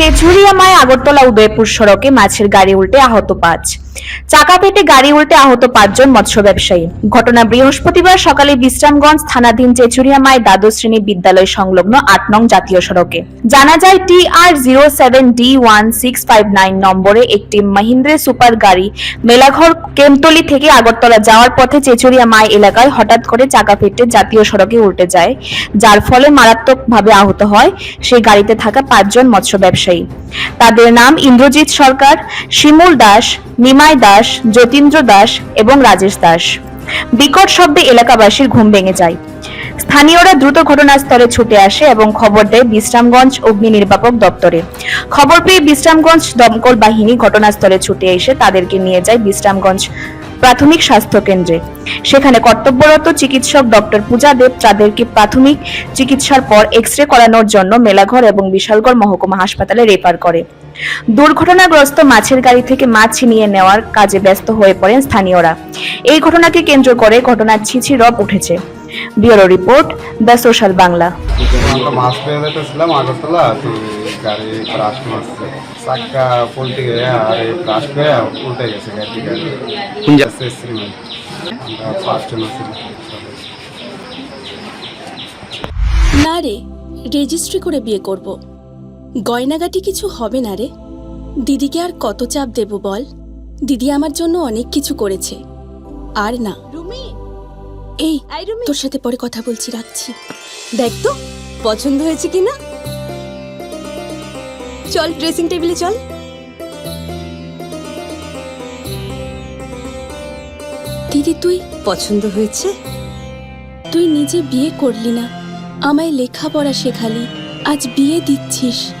চেচুরিয়ামায় আগরতলা উদয়পুর সড়কে মাছের গাড়ি উল্টে আহত পাঁচ। চাকা পেটে গাড়ি উল্টে আহত পাঁচজন মৎস্য ব্যবসায়ী। ঘটনা বৃহস্পতিবার সকালে বিশ্রামগঞ্জ থানাধীন চেচুরিয়ামায় দ্বাদশ শ্রেণি বিদ্যালয় সংলগ্ন আট নং জাতীয় সড়কে। জানা যায়, T R zero seven D one six five nine নম্বরে একটি মাহিন্দ্রে সুপার গাড়ি মেলাঘর কেমতলি থেকে আগরতলা যাওয়ার পথে চেচুরিয়ামায় এলাকায় হঠাৎ করে চাকা পেটে জাতীয় সড়কে উল্টে যায়, যার ফলে মারাত্মকভাবে আহত হয় সেই গাড়িতে থাকা পাঁচজন মৎস্য ব্যবসায়ী। তাদের নাম ইন্দ্রজিৎ সরকার, শিমুল দাস নিমাই দাস, যতীন্দ্র দাস এবং রাজেশ দাস। বিকট শব্দে এলাকাবাসীর ঘুম ভেঙে যায়। স্থানীয়রা দ্রুত ঘটনাস্থলে ছুটে আসে এবং খবর দেয় বিশ্রামগঞ্জ অগ্নি নির্বাপক দপ্তরে। খবর পেয়ে বিশ্রামগঞ্জ দমকল বাহিনী ঘটনাস্থলে ছুটে এসে তাদেরকে নিয়ে যায় বিশ্রামগঞ্জ প্রাথমিক স্বাস্থ্য কেন্দ্রে। সেখানে কর্তব্যরত চিকিৎসক ডক্টর পূজা দেব তাদেরকে প্রাথমিক চিকিৎসার পর এক্স রে করানোর জন্য মেলাঘর এবং বিশালগড় মহকুমা হাসপাতালে রেফার করে। দুর্ঘটনাগ্রস্ত মাছের গাড়ি থেকে মাছ ছিনিয়ে নেওয়ার কাজে ব্যস্ত হয়ে পড়েন স্থানীয়রা। এই ঘটনাকে কেন্দ্র করে ঘটনার ছিছি রব উঠেছে। Bureau report the social Bangla. আমরা মাছ পেয়ে যেতেছিলাম আগরতলা গাড়ি ক্রাশ মারছে। চাক্কা পল্টি গিয়ে আর এই ক্রাশ করে উল্টে গেছে গাড়ি গাড়ি কোন জায়গা? শ্রীমান আমরা না রে রেজিস্ট্রি করে বিয়ে করব। গয়নাগাটি কিছু হবে না রে। দিদিকে আর কত চাপ দেব বল? দিদি আমার জন্য অনেক কিছু করেছে। আর না। রুমি। এই আই রুমি। তোর সাথে পরে কথা বলছি রাখছি। দেখ তো পছন্দ হয়েছে কিনা? চল ড্রেসিং টেবিলে চল। দিদি তুই পছন্দ হয়েছে? তুই নিজে বিয়ে করলি না। আমায় লেখাপড়া শেখালি। আজ বিয়ে দিচ্ছিস।